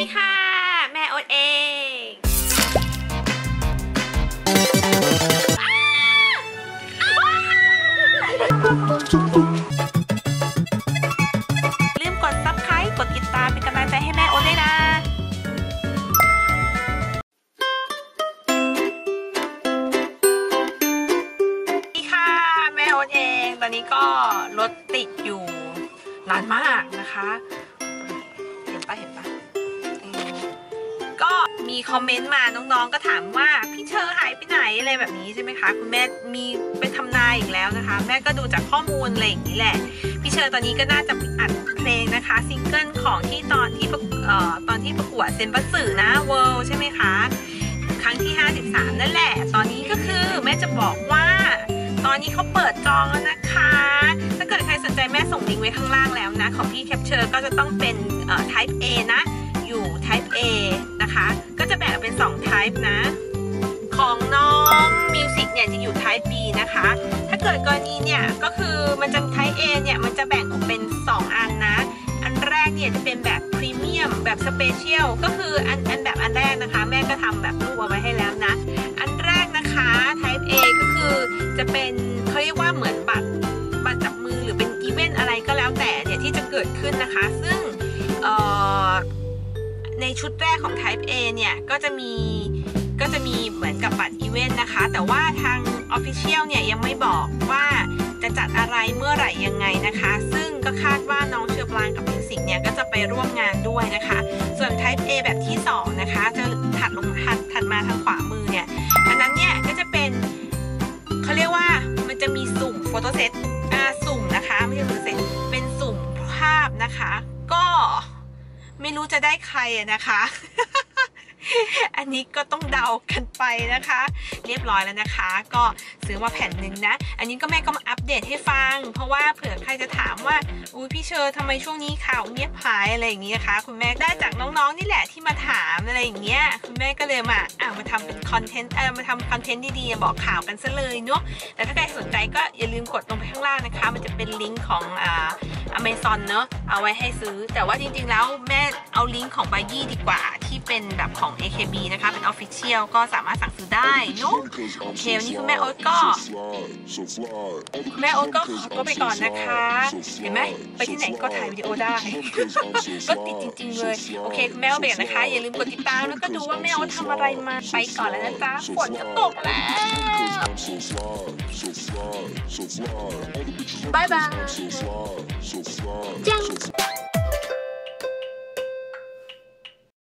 ดีค่ะ แม่อ๊ตเอง ลืมกด subscribe กดติดตามเป็นกำลังใจให้แม่โอ๊ตด้วยนะสวัสดีค่ะ แม่โอ๊ตเอง ตอนนี้ก็รถติดอยู่นานมากนะคะ เห็นปะเห็นปะ มีคอมเมนต์มาน้องๆก็ถามว่าพี่เชอร์หายไปไหนอะไรแบบนี้ใช่ไหมคะคุณแม่มีไปทำนายอีกแล้วนะคะ แม่ก็ดูจากข้อมูลอะไรอย่างนี้แหละ พี่เชอร์ตอนนี้ก็น่าจะอัดเพลงนะคะซิงเกิลของที่ตอนที่ประเอ่อตอนที่ประกวดเซนบัสสือนะเวิลใช่ไหมคะครั้งที่ 53 นั่นแหละ ตอนนี้ก็คือแม่จะบอกว่า ตอนนี้เขาเปิดจองแล้วนะคะ ถ้าเกิดใครสนใจแม่ส่งลิงก์ไว้ข้างล่างแล้วนะ ของพี่แคปเชอร์ก็จะต้องเป็นเอ่อ type A นะ อยู่ type A นะคะ 2 type นะ ของน้องมิวสิกเนี่ยจะอยู่ type B นะคะ ถ้าเกิดกรณีเนี่ยก็คือมันจะ type A เนี่ยมันจะแบ่งออกเป็น 2 อันนะ อันแรกเนี่ยจะเป็นแบบพรีเมียมแบบสเปเชียลก็คืออันอันแบบอันแรกนะคะ แม่ก็ทำแบบรูปเอาไว้ให้แล้วนะ อันแรกนะคะ type A ก็คือจะเป็นเขาเรียกว่าเหมือนบัตรบัตรจับมือหรือเป็นอีเวนต์อะไรก็แล้วแต่เนี่ยที่จะเกิดขึ้นนะคะ ซึ่ง ในชุดแรกของ type A เนี่ยก็จะมีก็จะมีเหมือนกับบัตรอีเวนต์นะคะ แต่ว่าทาง Official เนี่ยยังไม่บอกว่าจะจัดอะไรเมื่อไหร่ยังไงนะคะ ซึ่งก็คาดว่าน้องเชือปรางกับมิวสิกเนี่ยก็จะไปร่วมงานด้วยนะคะ ส่วน Type A แบบที่ 2 นะคะ จะถัดลงถัดถัดมาทางขวามือเนี่ย อันนั้นเนี่ยก็จะเป็นเขาเรียกว่ามันจะมีสุ่มโฟโต้เซต ไม่รู้จะได้ใครนะคะ อันนี้ก็ต้องเดากันไปนะคะ เรียบร้อยแล้วนะคะ ก็ซื้อมาแผ่นหนึ่งนะ อันนี้ก็แม่ก็มาอัปเดตให้ฟัง เพราะว่าเผื่อ รจะถามว่าอุ้ยพี่เชอร์ทำไมช่วงนี้ข่าวเงียบหายอะไรอย่างนี้นะคะคุณแม่ได้จากน้องๆนี่แหละที่มาถามอะไรอย่างเงี้ยคุณแม่ก็เลยมาอะมาทำเป็นคอนเทนต์เออมาทำคอนเทนต์ดีๆบอกข่าวกันซะเลยเนาะแต่ถ้าใครสนใจก็อย่าลืมกดลงไปข้างล่างนะคะ มันจะเป็นลิงก์ของอ่าอเมซอนเนอะเอาไว้ให้ซื้อ แต่ว่าจริงๆแล้วแม่เอาลิงก์ของบายี่ดีกว่า ที่เป็นแบบของ AKB นะคะ เป็น Official ก็สามารถสั่งซื้อได้เนอะโอเควันนี้คุณแม่โอ๊ตก็ แม่โอ๊ตก็ขอตัวไปก่อนนะคะ เห็นไหมไปที่ไหนก็ถ่ายวิดีโอได้ ก็ติดจริง ๆ เลย โอเคคุณแม่โอ๊ตเบรกนะคะ อย่าลืมกดติดตามแล้วก็ดูว่าแม่โอ๊ตทำอะไรมาไปก่อนแล้วนะจ๊ะฝนจะตกแล้วบายบาย So fly, so fly.